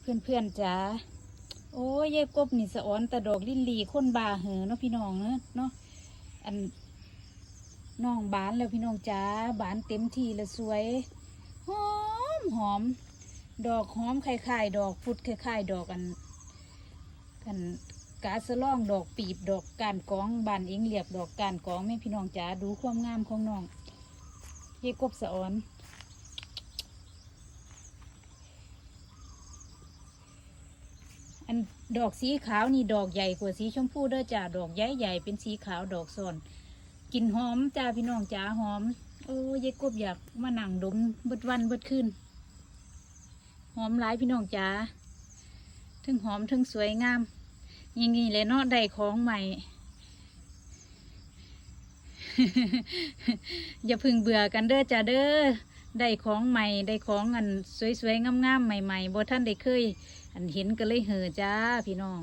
เพื่อนเพื่อนๆจ๋าโอ้ยยายกบนี่สะออนแต่ดอกลิ้นลีคนบาเหอเนาะพี่น้องเนาะเนาะอันน้องบานแล้วพี่น้องจ๋าบานเต็มทีแล้วสวยหอมหอม ดอกหอมคล้ายๆดอกฟุดคล้ายๆดอกอันกันกาสะล่องดอกปีบดอกการกองบานเองเรียบดอกการกองแม่พี่น้องจ๋าดูความงามของน้องยายกบสะออน อันดอกสีขาวนี่ดอกใหญ่กว่าสีชมพูเด้อจ้าดอกใหญ่ใหญ่เป็นสีขาวดอกซ้อนกลิ่นหอมจ้าพี่น้องจ้าหอม โอ้ยายกบอยากมาหนังดมเบิดวันเบิดคืนหอมหลายพี่น้องจ้าถึงหอมถึงสวยงามย่างงี้เลยเนาะได้ของใหม่ อย่าพึ่งเบื่อกันเด้อจ้าเด้อ ได้ของใหม่ได้ของอันสวยๆงามๆใหม่ๆบ่ท่านได้เคย อันเห็นก็เลยเห่อจ้าพี่น้อง